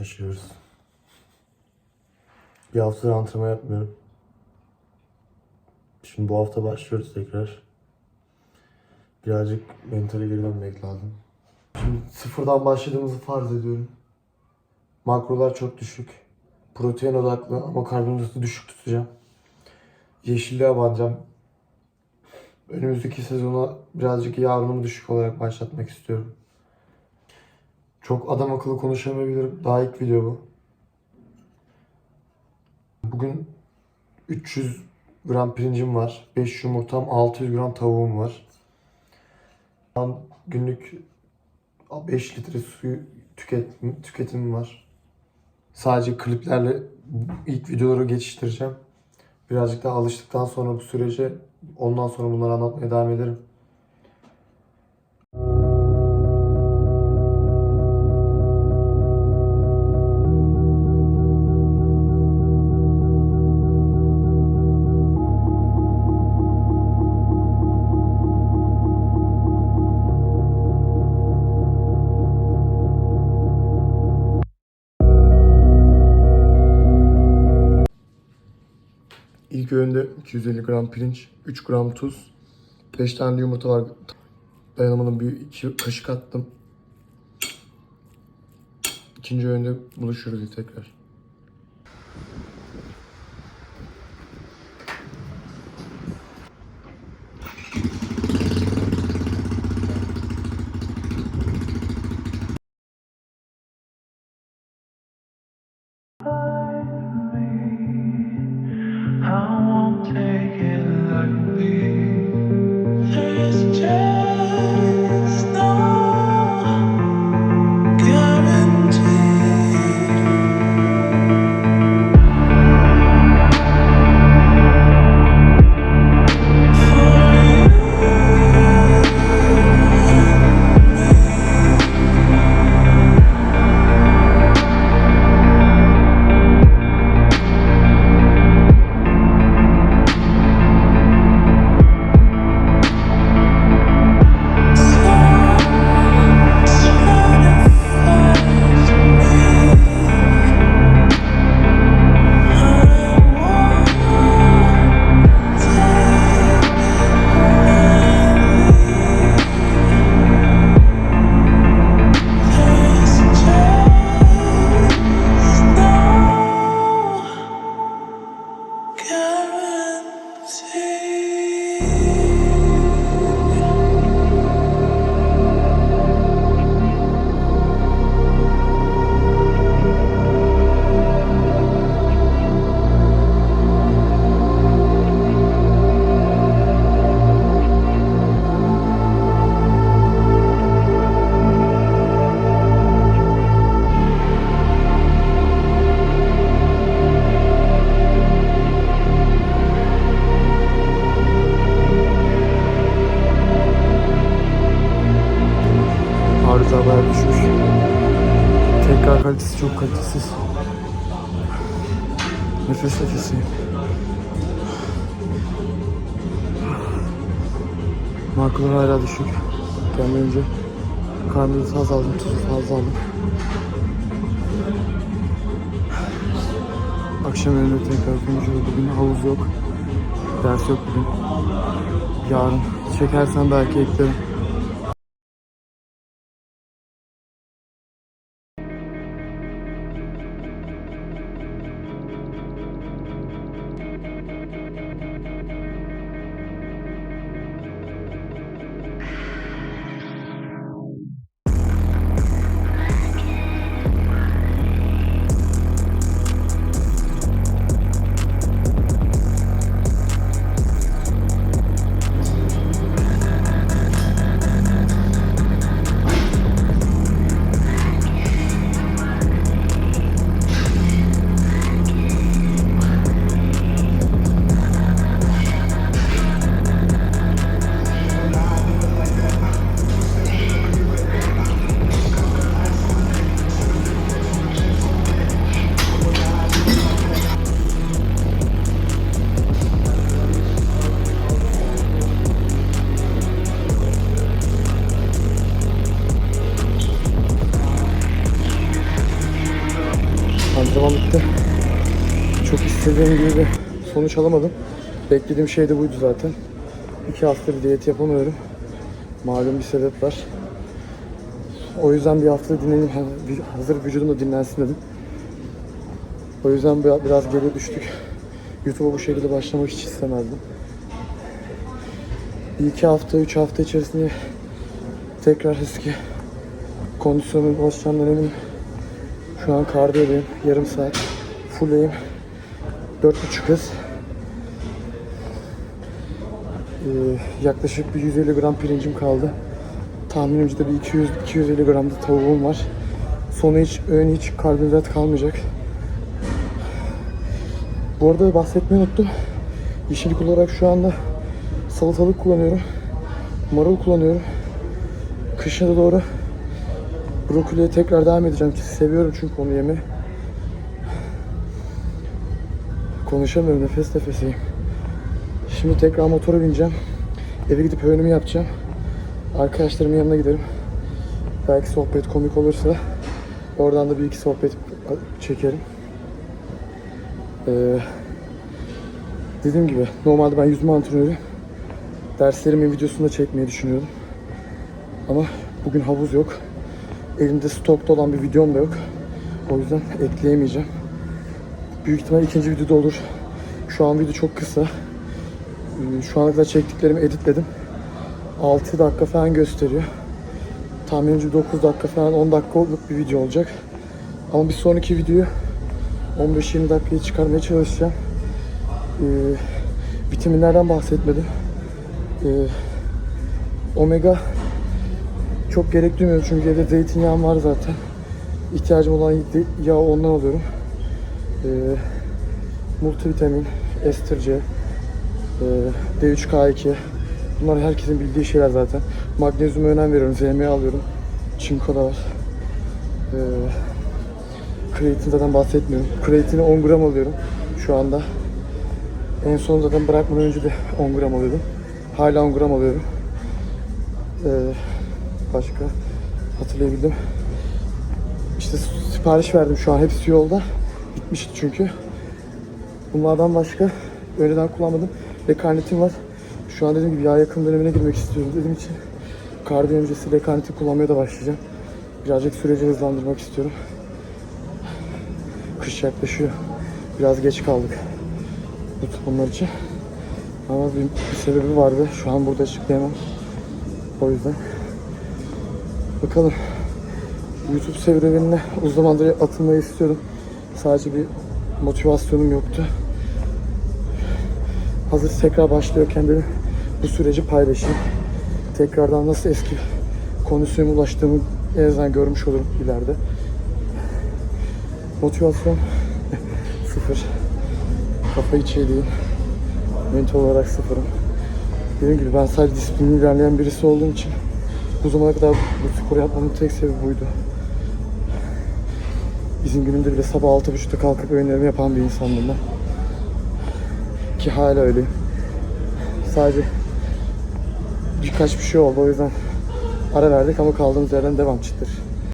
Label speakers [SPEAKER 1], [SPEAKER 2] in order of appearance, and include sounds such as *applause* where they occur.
[SPEAKER 1] Başlıyoruz. Bir haftadır antrenman yapmıyorum. Şimdi bu hafta başlıyoruz tekrar. Birazcık mentale geri dönmek lazım. Şimdi sıfırdan başladığımızı farz ediyorum. Makrolar çok düşük. Protein odaklı ama karbonhidratı düşük tutacağım. Yeşilliğe banacağım. Önümüzdeki sezona birazcık yağ düşük olarak başlatmak istiyorum. Çok adam akıllı konuşamayabilirim. Daha ilk video bu. Bugün 300 gram pirincim var. 5 yumurtam, 600 gram tavuğum var. An günlük 5 litre suyu tüketim, tüketimim var. Sadece kliplerle ilk videoları geçiştireceğim. Birazcık daha alıştıktan sonra bu sürece ondan sonra bunları anlatmaya devam ederim. İlk öğünde 250 gram pirinç, 3 gram tuz, 5 tane yumurta var. Dayanamadım bir iki kaşık attım. İkinci öğünde buluşuruz tekrar. Kalitesi çok kalitesiz. Nefes nefesiyim. Makrolar hala düşük. Gelmeden önce karbonhidrat az aldım, tuzu fazla aldım. Akşam önünde tekrar konuşuyoruz. Bugün havuz yok. Ders yok bugün. Yarın çekersen belki eklerim. Etti. Çok istediğim gibi bir sonuç alamadım. Beklediğim şey de buydu zaten. İki hafta bir diyet yapamıyorum. Malum bir sebep var. O yüzden bir hafta dinleneyim. Hazır vücudum da dinlensin dedim. O yüzden bir- biraz geri düştük. YouTube'a bu şekilde başlamak hiç istemezdim. Bir iki hafta, üç hafta içerisinde tekrar eski ulaşacağımdan eminim. Şu an kardiyodayım. Yarım saat. Fulleyim. Dört buçuk hız. Ee, yaklaşık bir 150 gram pirincim kaldı. Tahminimce de bir 200 250 gram da tavuğum var. Sonu hiç öğün hiç karbonhidrat kalmayacak. Bu arada bahsetmeyi unuttum. Yeşillik olarak şu anda salatalık kullanıyorum. Marul kullanıyorum. Kışa doğru brokoliye tekrar devam edeceğim. Seviyorum çünkü onu yemeyi. Konuşamıyorum nefes nefeseyim. Şimdi tekrar motora bineceğim. Eve gidip öğünümü yapacağım. Arkadaşlarımın yanına giderim. Belki sohbet komik olursa oradan da bir iki sohbet çekerim. Ee, dediğim gibi normalde ben yüzme antrenörüyüm. Derslerimin videosunu da çekmeyi düşünüyordum. Ama bugün havuz yok. Elimde stokta olan bir videom da yok. O yüzden ekleyemeyeceğim. Büyük ihtimal ikinci videoda olur. Şu an video çok kısa. Ee, Şu ana kadar çektiklerimi editledim. 6 dakika falan gösteriyor. Tahminimce 9 dakika falan 10 dakikalık bir video olacak. Ama bir sonraki videoyu 15-20 dakikaya çıkarmaya çalışacağım. Ee, vitaminlerden bahsetmedim. Ee, omega çok gerek duymuyorum çünkü evde zeytinyağım var zaten. İhtiyacım olan yağı ondan alıyorum. Ee, multivitamin, ester C, e, D3K2. Bunlar herkesin bildiği şeyler zaten. Magnezyuma önem veriyorum, ZMA alıyorum. Çinko da var. Ee, kreatin zaten bahsetmiyorum. Kreatini 10 gram alıyorum şu anda. En son zaten bırakmadan önce de 10 gram alıyordum. Hala 10 gram alıyorum. Ee, başka hatırlayabildim. İşte sipariş verdim şu an hepsi yolda. Bitmişti çünkü. Bunlardan başka önceden kullanmadım. Lekarnitin var. Şu an dediğim gibi yağ yakım dönemine girmek istiyorum dediğim için kardiyo öncesi lekarnitin kullanmaya da başlayacağım. Birazcık süreci hızlandırmak istiyorum. Kış yaklaşıyor. Biraz geç kaldık. bu- Bunlar için. Ama bir, bir sebebi vardı. Şu an burada açıklayamam. O yüzden. Bakalım. YouTube serüvenine uzun zamandır atılmayı istiyordum. Sadece bir motivasyonum yoktu. Hazır tekrar başlıyorken dedim bu süreci paylaşayım. Tekrardan nasıl eski kondisyonuma ulaştığımı en azından görmüş olurum ileride. Motivasyon *laughs* sıfır. Kafa hiç iyi değil. Mental olarak sıfırım. Dediğim gibi ben sadece disiplinli ilerleyen birisi olduğum için bu zamana kadar bu spor yapmamın tek sebebi buydu. Bizim günümde bile sabah 6.30'da kalkıp öğünlerimi yapan bir insandım ben. Ki hala öyleyim. Sadece birkaç bir şey oldu o yüzden ara verdik ama kaldığımız yerden devam çıtır.